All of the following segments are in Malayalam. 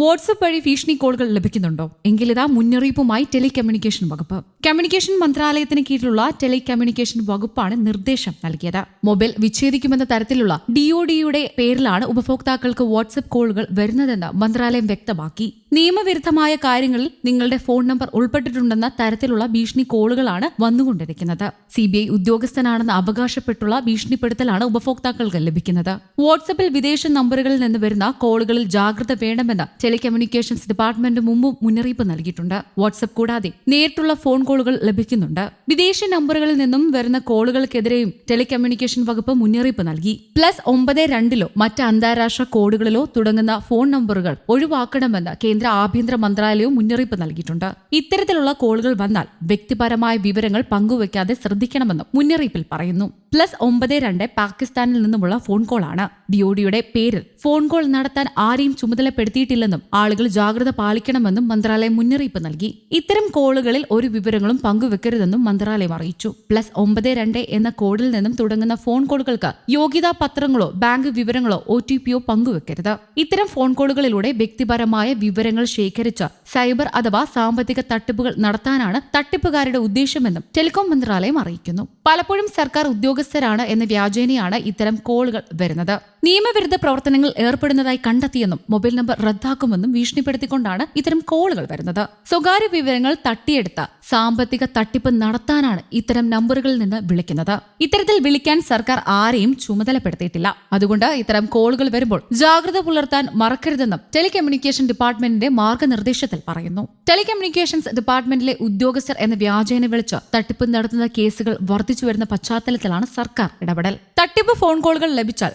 വാട്സപ്പ് വഴി ഭീഷണി കോളുകൾ ലഭിക്കുന്നുണ്ടോ? എങ്കിൽ ഇതാ മുന്നറിയിപ്പുമായി ടെലികമ്മ്യൂണിക്കേഷൻ വകുപ്പ്. കമ്മ്യൂണിക്കേഷൻ മന്ത്രാലയത്തിന് കീഴിലുള്ള ടെലികമ്മ്യൂണിക്കേഷൻ വകുപ്പാണ് നിർദ്ദേശം നൽകിയത്. മൊബൈൽ വിച്ഛേദിക്കുമെന്ന തരത്തിലുള്ള ഡിഒഡിയുടെ പേരിലാണ് ഉപഭോക്താക്കൾക്ക് വാട്സപ്പ് കോളുകൾ വരുന്നതെന്ന് മന്ത്രാലയം വ്യക്തമാക്കി. നിയമവിരുദ്ധമായ കാര്യങ്ങളിൽ നിങ്ങളുടെ ഫോൺ നമ്പർ ഉൾപ്പെട്ടിട്ടുണ്ടെന്ന തരത്തിലുള്ള ഭീഷണി കോളുകളാണ് വന്നുകൊണ്ടിരിക്കുന്നത്. സി ബി ഐ ഉദ്യോഗസ്ഥനാണെന്ന് അവകാശപ്പെട്ടുള്ള ഭീഷണിപ്പെടുത്തലാണ് ഉപഭോക്താക്കൾക്ക് ലഭിക്കുന്നത്. വാട്സപ്പിൽ വിദേശ നമ്പറുകളിൽ നിന്ന് വരുന്ന കോളുകളിൽ ജാഗ്രത വേണമെന്ന് ടെലികമ്മ്യൂണിക്കേഷൻസ് ഡിപ്പാർട്ട്മെന്റ് മുമ്പും മുന്നറിയിപ്പ് നൽകിയിട്ടുണ്ട്. വാട്സപ്പ് കൂടാതെ നേരിട്ടുള്ള ഫോൺ കോളുകൾ ലഭിക്കുന്നുണ്ട്. വിദേശ നമ്പറുകളിൽ നിന്നും വരുന്ന കോളുകൾക്കെതിരെയും ടെലികമ്മ്യൂണിക്കേഷൻ വകുപ്പ് മുന്നറിയിപ്പ് നൽകി. പ്ലസ് ഒമ്പത് രണ്ടിലോ മറ്റ് അന്താരാഷ്ട്ര കോഡുകളിലോ തുടങ്ങുന്ന ഫോൺ നമ്പറുകൾ ഒഴിവാക്കണമെന്ന് കേന്ദ്ര ആഭ്യന്തര മന്ത്രാലയവും മുന്നറിയിപ്പ് നൽകിയിട്ടുണ്ട്. ഇത്തരത്തിലുള്ള കോളുകൾ വന്നാൽ വ്യക്തിപരമായ വിവരങ്ങൾ പങ്കുവയ്ക്കാതെ ശ്രദ്ധിക്കണമെന്നും മുന്നറിയിപ്പിൽ പറയുന്നു. പ്ലസ് ഒമ്പത് രണ്ട് പാകിസ്ഥാനിൽ നിന്നുമുള്ള ഫോൺ കോളാണ്. ഡിഒഡിയുടെ പേരിൽ ഫോൺ കോൾ നടത്താൻ ആരെയും ചുമതലപ്പെടുത്തിയിട്ടില്ലെന്നും ആളുകൾ ജാഗ്രത പാലിക്കണമെന്നും മന്ത്രാലയം മുന്നറിയിപ്പ് നൽകി. ഇത്തരം കോളുകളിൽ ഒരു വിവരങ്ങളും പങ്കുവെക്കരുതെന്നും മന്ത്രാലയം അറിയിച്ചു. പ്ലസ് ഒമ്പത് രണ്ട് എന്ന കോഡിൽ നിന്നും തുടങ്ങുന്ന ഫോൺ കോളുകൾക്ക് യോഗ്യതാ പത്രങ്ങളോ ബാങ്ക് വിവരങ്ങളോ ഒ ടി പിയോ പങ്കുവെക്കരുത്. ഇത്തരം ഫോൺ കോളുകളിലൂടെ വ്യക്തിപരമായ വിവരങ്ങൾ ശേഖരിച്ച് സൈബർ അഥവാ സാമ്പത്തിക തട്ടിപ്പുകൾ നടത്താനാണ് തട്ടിപ്പുകാരുടെ ഉദ്ദേശമെന്നും ടെലികോം മന്ത്രാലയം അറിയിക്കുന്നു. പലപ്പോഴും സർക്കാർ ഉദ്യോഗസ്ഥരാണ് എന്ന വ്യാജേനയാണ് ഇത്തരം കോളുകൾ വരുന്നത്. നിയമവിരുദ്ധ പ്രവർത്തനങ്ങൾ ഏർപ്പെടുന്നതായി കണ്ടെത്തിയെന്നും മൊബൈൽ നമ്പർ റദ്ദാക്കുമെന്നും ഭീഷണിപ്പെടുത്തിക്കൊണ്ടാണ് ഇത്തരം കോളുകൾ വരുന്നത്. സ്വകാര്യ വിവരങ്ങൾ തട്ടിയെടുത്ത സാമ്പത്തിക തട്ടിപ്പ് നടത്താനാണ് ഇത്തരം നമ്പറുകളിൽ നിന്ന് വിളിക്കുന്നത്. ഇത്തരത്തിൽ വിളിക്കാൻ സർക്കാർ ആരെയും ചുമതലപ്പെടുത്തിയിട്ടില്ല. അതുകൊണ്ട് ഇത്തരം കോളുകൾ വരുമ്പോൾ ജാഗ്രത പുലർത്താൻ മറക്കരുതെന്നും ടെലികമ്മ്യൂണിക്കേഷൻ ഡിപ്പാർട്ട്മെന്റിന്റെ മാർഗനിർദ്ദേശത്തിൽ പറയുന്നു. ടെലികമ്മ്യൂണിക്കേഷൻസ് ഡിപ്പാർട്ട്മെന്റിലെ ഉദ്യോഗസ്ഥർ എന്ന വ്യാജേന വിളിച്ച് തട്ടിപ്പ് നടത്തുന്ന കേസുകൾ വർദ്ധിച്ചു വരുന്ന പശ്ചാത്തലത്തിലാണ് സർക്കാർ ഇടപെടൽ. തട്ടിപ്പ് ഫോൺ കോളുകൾ ലഭിച്ചാൽ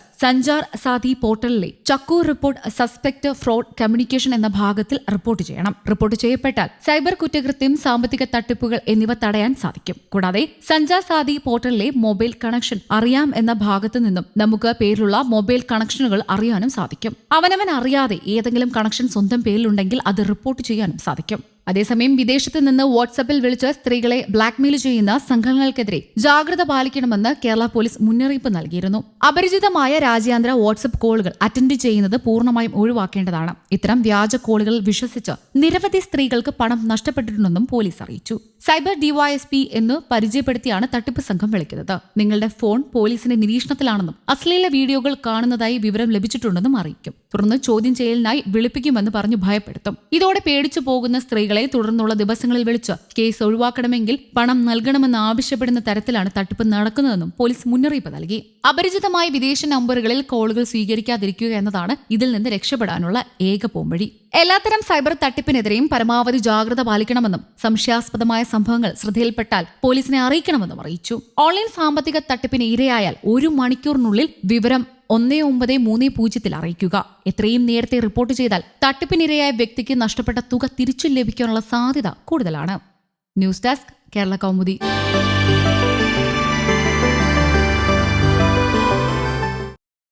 സഞ്ചാർ സാധി പോർട്ടലിലെ ചക്കൂർ റിപ്പോർട്ട് സസ്പെക്ട് ഫ്രോഡ് കമ്മ്യൂണിക്കേഷൻ എന്ന ഭാഗത്തിൽ റിപ്പോർട്ട് ചെയ്യണം. റിപ്പോർട്ട് ചെയ്യപ്പെട്ടാൽ സൈബർ കുറ്റകൃത്യം സാമ്പത്തിക തട്ടിപ്പുകൾ എന്നിവ തടയാൻ സാധിക്കും. കൂടാതെ സഞ്ചാർ സാധി പോർട്ടലിലെ മൊബൈൽ കണക്ഷൻ അറിയാം എന്ന ഭാഗത്തു നിന്നും നമുക്ക് പേരിലുള്ള മൊബൈൽ കണക്ഷനുകൾ അറിയാനും സാധിക്കും. അവനവൻ അറിയാതെ ഏതെങ്കിലും കണക്ഷൻ സ്വന്തം പേരിലുണ്ടെങ്കിൽ അത് റിപ്പോർട്ട് ചെയ്യാനും സാധിക്കും. അതേസമയം വിദേശത്ത് നിന്ന് വാട്സപ്പിൽ വിളിച്ച് സ്ത്രീകളെ ബ്ലാക്ക്മെയിൽ ചെയ്യുന്ന സംഘങ്ങൾക്കെതിരെ ജാഗ്രത പാലിക്കണമെന്ന് കേരള പോലീസ് മുന്നറിയിപ്പ് നൽകിയിരുന്നു. അപരിചിതമായ രാജ്യാന്തര വാട്സപ്പ് കോളുകൾ അറ്റൻഡ് ചെയ്യുന്നത് പൂർണമായും ഒഴിവാക്കേണ്ടതാണ്. ഇത്തരം വ്യാജ കോളുകൾ വിശ്വസിച്ച് നിരവധി സ്ത്രീകൾക്ക് പണം നഷ്ടപ്പെട്ടിട്ടുണ്ടെന്നും പോലീസ് അറിയിച്ചു. സൈബർ ഡിവൈഎസ്പി എന്ന് പരിചയപ്പെടുത്തിയാണ് തട്ടിപ്പ് സംഘം വിളിക്കുന്നത്. നിങ്ങളുടെ ഫോൺ പോലീസിന്റെ നിരീക്ഷണത്തിലാണെന്നും അശ്ലീല വീഡിയോകൾ കാണുന്നതായി വിവരം ലഭിച്ചിട്ടുണ്ടെന്നും അറിയിക്കും. തുടർന്ന് ചോദ്യം ചെയ്യലിനായി വിളിപ്പിക്കുമെന്ന് പറഞ്ഞു ഭയപ്പെടുത്തും. ഇതോടെ പേടിച്ചു പോകുന്ന സ്ത്രീകളെ തുടർന്നുള്ള ദിവസങ്ങളിൽ വിളിച്ച് കേസ് ഒഴിവാക്കണമെങ്കിൽ പണം നൽകണമെന്ന് ആവശ്യപ്പെടുന്ന തരത്തിലാണ് തട്ടിപ്പ് നടക്കുന്നതെന്നും പോലീസ് മുന്നറിയിപ്പ് നൽകി. അപരിചിതമായ വിദേശ നമ്പറുകളിൽ കോളുകൾ സ്വീകരിക്കാതിരിക്കുക എന്നതാണ് ഇതിൽ നിന്ന് രക്ഷപ്പെടാനുള്ള ഏക പോംവഴി. എല്ലാത്തരം സൈബർ തട്ടിപ്പിനെതിരെയും പരമാവധി ജാഗ്രത പാലിക്കണമെന്നും സംശയാസ്പദമായ സംഭവങ്ങൾ ശ്രദ്ധയിൽപ്പെട്ടാൽ പോലീസിനെ അറിയിക്കണമെന്നും അറിയിച്ചു. ഓൺലൈൻ സാമ്പത്തിക തട്ടിപ്പിന് ഇരയായാൽ ഒരു മണിക്കൂറിനുള്ളിൽ വിവരം ഒന്നേ ഒമ്പത് മൂന്ന് പൂജ്യത്തിൽ അറിയിക്കുക. എത്രയും നേരത്തെ റിപ്പോർട്ട് ചെയ്താൽ തട്ടിപ്പിനിരയായ വ്യക്തിക്ക് നഷ്ടപ്പെട്ട തുക തിരിച്ചു ലഭിക്കാനുള്ള സാധ്യത കൂടുതലാണ്. News desk Kerala Kaumudi.